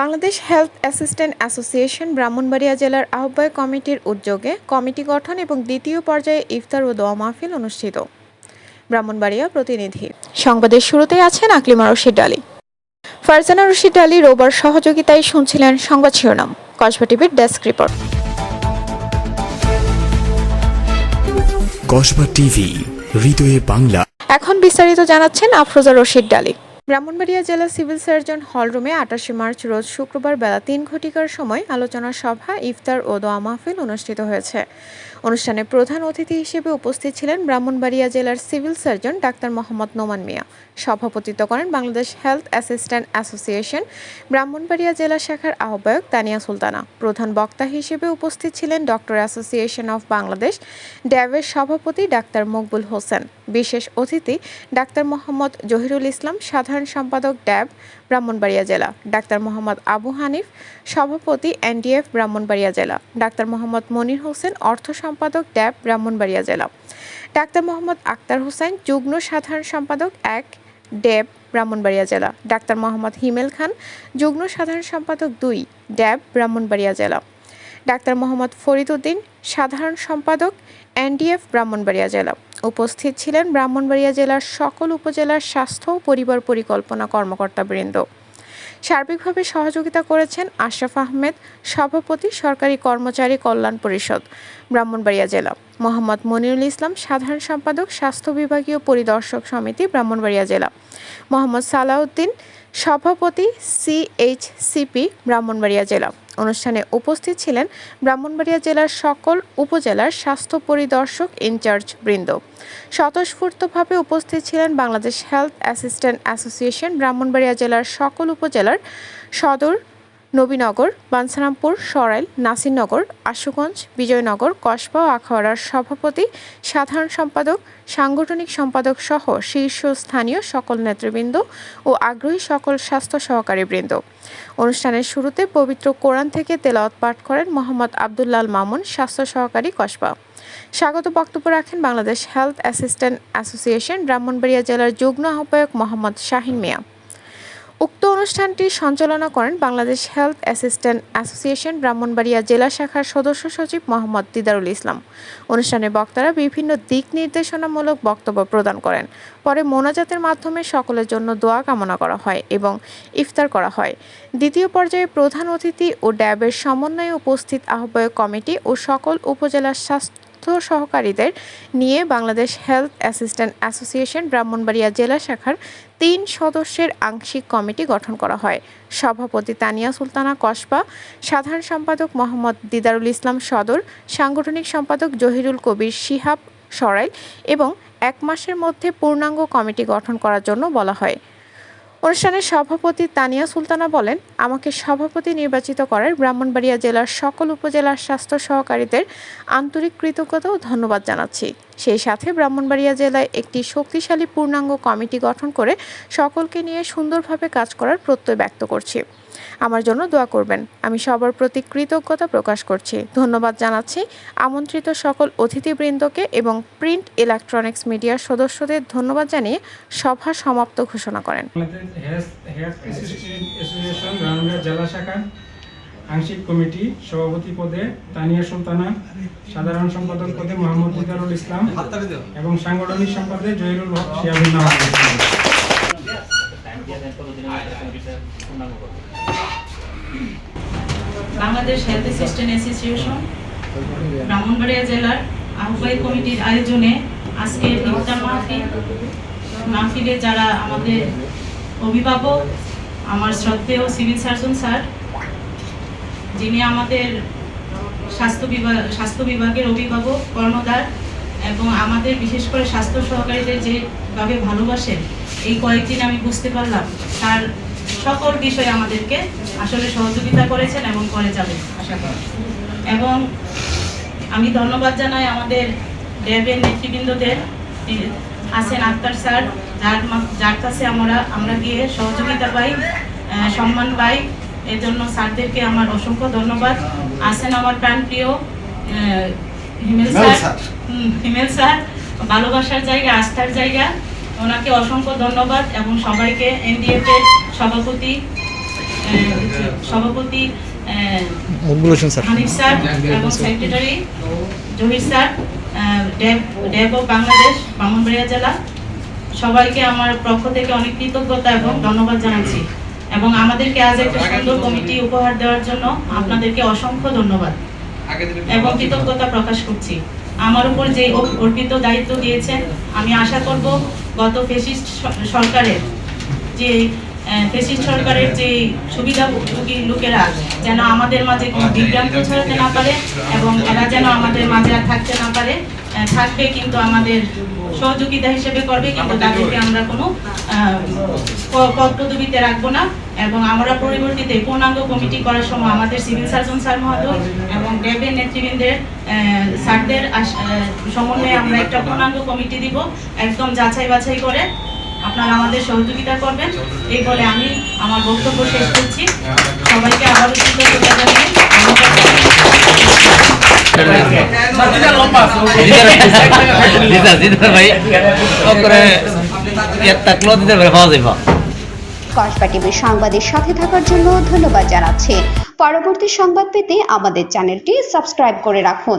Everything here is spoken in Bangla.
Bangladesh health assistant association Brahmanbaria জেলার আহ্বায়ক কমিটির উদ্যোগে কমিটি গঠন এবং দ্বিতীয় পর্যায়ে ইফতার ও দোয়া মাহফিল অনুষ্ঠিত। ব্রাহ্মণবাড়িয়া প্রতিনিধি। সংবাদের শুরুতেই আছেন আকলিমা রশিদ আলী। ফারজানা রশিদ আলী রোবার সহযোগিতায় শুনছিলেন সংবাদ শিরোনাম। কসবা টিভির ডেস্ক রিপোর্ট। কসবা টিভি হৃদয়ে বাংলা। এখন বিস্তারিত জানাচ্ছেন আফরোজা রশিদ ডালি ব্রাহ্মণবাড়িয়া জেলা সিভিল সার্জন হলরুমে আটাশে মার্চ রোজ শুক্রবার বেলা তিন ঘটিকার সময় আলোচনা সভা, ইফতার ও দোয়া মাহফিল অনুষ্ঠিত হয়েছে। অনুষ্ঠানে প্রধান অতিথি হিসেবে উপস্থিত ছিলেন ব্রাহ্মণবাড়িয়া জেলার civil surgeon doctor Mohammad Noman Mia. সভাপতিত্ব করেন Bangladesh health assistant association, Brahmanbaria জেলা শাখার আহ্বায়ক তানিয়া সুলতানা। প্রধান বক্তা হিসেবে উপস্থিত ছিলেন ডক্টর অ্যাসোসিয়েশন অফ বাংলাদেশ ড্যাবের সভাপতি ডাক্তার মকবুল হোসেন। বিশেষ অতিথি ডাক্তার মোহাম্মদ জহিরুল ইসলাম, সাধারণ সম্পাদক ড্যাব, ব্রাহ্মণবাড়িয়া জেলা। ডাক্তার মোহাম্মদ আবু হানিফ, সভাপতি এনডিএফ, ব্রাহ্মণবাড়িয়া জেলা। ডাক্তার মোহাম্মদ মনির হোসেন, অর্থ সম্পাদক ড্যাব, ব্রাহ্মণবাড়িয়া জেলা। ডাক্তার মোহাম্মদ আক্তার হোসেন, যুগ্ম সাধারণ সম্পাদক এক ড্যাব ব্রাহ্মণবাড়িয়া জেলা। ডাক্তার মোহাম্মদ হিমেল খান, যুগ্ম সাধারণ সম্পাদক দুই ড্যাব ব্রাহ্মণবাড়িয়া জেলা। ডাক্তার মোহাম্মদ ফরিদ উদ্দিন, সাধারণ সম্পাদক, এনডিএফ, ব্রাহ্মণবাড়িয়া জেলা। উপস্থিত ছিলেন ব্রাহ্মণবাড়িয়া জেলার সকল উপজেলার স্বাস্থ্য ও পরিবার পরিকল্পনা কর্মকর্তাবৃন্দ। সার্বিকভাবে সহযোগিতা করেছেন আশরাফ আহমেদ, সভাপতি, সরকারি কর্মচারী কল্যাণ পরিষদ, ব্রাহ্মণবাড়িয়া জেলা। মোহাম্মদ মনিরুল ইসলাম, সাধারণ সম্পাদক, স্বাস্থ্য বিভাগীয় পরিদর্শক সমিতি, ব্রাহ্মণবাড়িয়া জেলা। মোহাম্মদ সালাউদ্দিন, সভাপতি সিএইচসিপি ব্রাহ্মণবাড়িয়া জেলা। অনুষ্ঠানে উপস্থিত ছিলেন ব্রাহ্মণবাড়িয়া জেলার সকল উপজেলার স্বাস্থ্য পরিদর্শক ইনচার্জ বৃন্দ। স্বতঃস্ফূর্তভাবে উপস্থিত ছিলেন Bangladesh health assistant association Brahmanbaria জেলার সকল উপজেলার সদর নবীনগর বাঞ্ছারামপুর সরাইল, নাসিরনগর, আশুগঞ্জ, বিজয়নগর, কসবা ও আখাউড়ার সভাপতি, সাধারণ সম্পাদক, সাংগঠনিক সম্পাদক সহ শীর্ষস্থানীয় সকল নেতৃবৃন্দ ও আগ্রহী সকল স্বাস্থ্য সহকারী বৃন্দ। অনুষ্ঠানের শুরুতে পবিত্র কোরআন থেকে তেলাওয়াত পাঠ করেন মোহাম্মদ আবদুল্লাল মামুন, স্বাস্থ্য সহকারী কসবা। স্বাগত বক্তব্য রাখেন Bangladesh health assistant association, Brahmanbaria জেলার যুগ্ম আহ্বায়ক মোহাম্মদ শাহিন মিয়া। উক্ত অনুষ্ঠানটি সঞ্চালনা করেন Bangladesh health assistant association Brahmanbaria জেলা শাখার সদস্য সচিব মোহাম্মদ দিদারুল ইসলাম। অনুষ্ঠানে বক্তারা বিভিন্ন দিক নির্দেশনামূলক বক্তব্য প্রদান করেন। পরে মোনাজাতের মাধ্যমে সকলের জন্য দোয়া কামনা করা হয় এবং ইফতার করা হয়। দ্বিতীয় পর্যায়ে প্রধান অতিথি ও ড্যাবের সমন্বয়ে উপস্থিত আহ্বায়ক কমিটি ও সকল উপজেলার স্বাস্থ্য স্বাস্থ্য সহকারীদের নিয়ে Bangladesh health assistant association Brahmanbaria জেলা শাখার তিন সদস্যের আংশিক কমিটি গঠন করা হয়। সভাপতি তানিয়া সুলতানা কসবা, সাধারণ সম্পাদক মোহাম্মদ দিদারুল ইসলাম সদর, সাংগঠনিক সম্পাদক জহিরুল কবির শিহাব সরাইল এবং এক মাসের মধ্যে পূর্ণাঙ্গ কমিটি গঠন করার জন্য বলা হয়। অনুষ্ঠানের সভাপতি তানিয়া সুলতানা বলেন, আমাকে সভাপতি নির্বাচিত করার ব্রাহ্মণবাড়িয়া জেলার সকল উপজেলার স্বাস্থ্য সহকারীদের আন্তরিক কৃতজ্ঞতা ও ধন্যবাদ জানাচ্ছি। সেই সাথে ব্রাহ্মণবাড়িয়া জেলায় একটি শক্তিশালী পূর্ণাঙ্গ কমিটি গঠন করে সকলকে নিয়ে সুন্দরভাবে কাজ করার প্রত্যয় ব্যক্ত করছি। আমার জন্য দোয়া করবেন। আমি সবার প্রতি কৃতজ্ঞতা প্রকাশ করছি। ধন্যবাদ জানাচ্ছি আমন্ত্রিত সকল অতিথিবৃন্দকে এবং প্রিন্ট ইলেকট্রনিক্স মিডিয়ার সদস্যদের ধন্যবাদ জানিয়ে সভা সমাপ্ত ঘোষণা করেন। আংশিক কমিটি সভাপতি পদে তানিয়া সুলতানা, সাধারণ সম্পাদক পদে মোহাম্মদ দিদারুল ইসলাম এবং সাংগঠনিক সম্পাদক Zahirul Haque Shiabul Bangladesh health assistant association Brahmanbaria জেলার আহ্বায়ক কমিটির আয়োজনে আজকে ইফতার মাহফিল, মাহফিলে যারা আমাদের অভিভাবক, আমার শ্রদ্ধেয় সিভিল সার্জন স্যার, যিনি আমাদের স্বাস্থ্য বিভাগ, স্বাস্থ্য বিভাগের অভিভাবক কর্মদার এবং আমাদের বিশেষ করে স্বাস্থ্য সহকারীদের যেভাবে ভালোবাসেন, এই কয়েকদিন আমি বুঝতে পারলাম তার সকল বিষয়ে আমাদেরকে আসলে সহযোগিতা করেছেন এবং করে যাবেন আশা করি। এবং আমি ধন্যবাদ জানাই আমাদের ড্যাবের নেতৃবৃন্দদের আছেন আক্তার স্যার যার যার কাছে আমরা আমরা গিয়ে সহযোগিতা পাই সম্মান পাই। এর জন্য স্যারদেরকে আমার অসংখ্য ধন্যবাদ। আছেন আমার প্রাণপ্রিয় হিমেল স্যার। হিমেল স্যার ভালোবাসার জায়গা আস্থার জায়গা। ওনাকে অসংখ্য ধন্যবাদ এবং সবাইকে এনডিএফ এর সভাপতি সভাপতি হানিফ স্যার এবং secretary Zahir sir of Bangladesh Brahmanbaria জেলা। সবাইকে আমার পক্ষ থেকে অনেক কৃতজ্ঞতা এবং ধন্যবাদ জানাচ্ছি। এবং আমাদেরকে আজ একটা সুন্দর কমিটি উপহার দেওয়ার জন্য আপনাদেরকে অসংখ্য ধন্যবাদ এবং কৃতজ্ঞতা প্রকাশ করছি। আমার উপর যে অর্পিত দায়িত্ব দিয়েছেন আমি আশা করব গত ফেসিস্ট সরকারের যে ফেসিস্ট সরকারের যে সুবিধাভোগী লোকেরা যেন আমাদের মাঝে কোনো বিভ্রান্ত ছড়াতে না পারে এবং এরা যেন আমাদের মাঝে আর থাকতে না পারে থাকবে কিন্তু আমাদের সহযোগিতা হিসেবে করবে কিন্তু তাদেরকে আমরা কোনো পদ পদবিতে রাখব না এবং আমরা পরবর্তীতে পূর্ণাঙ্গ কমিটি করার সময় আমাদের সিভিল সার্জন স্যার মহোদয় এবং ড্যাবের নেতৃবৃন্দের স্যারদের সমন্বয়ে আমরা একটা পূর্ণাঙ্গ কমিটি দিব একদম যাচাই বাছাই করে আপনারা আমাদের সহযোগিতা করবেন। এই বলে আমি আমার বক্তব্য শেষ করছি। সবাইকে আবারও সংবাদের সাথে থাকার জন্য ধন্যবাদ জানাচ্ছি। পরবর্তী সংবাদ পেতে আমাদের চ্যানেলটি সাবস্ক্রাইব করে রাখুন।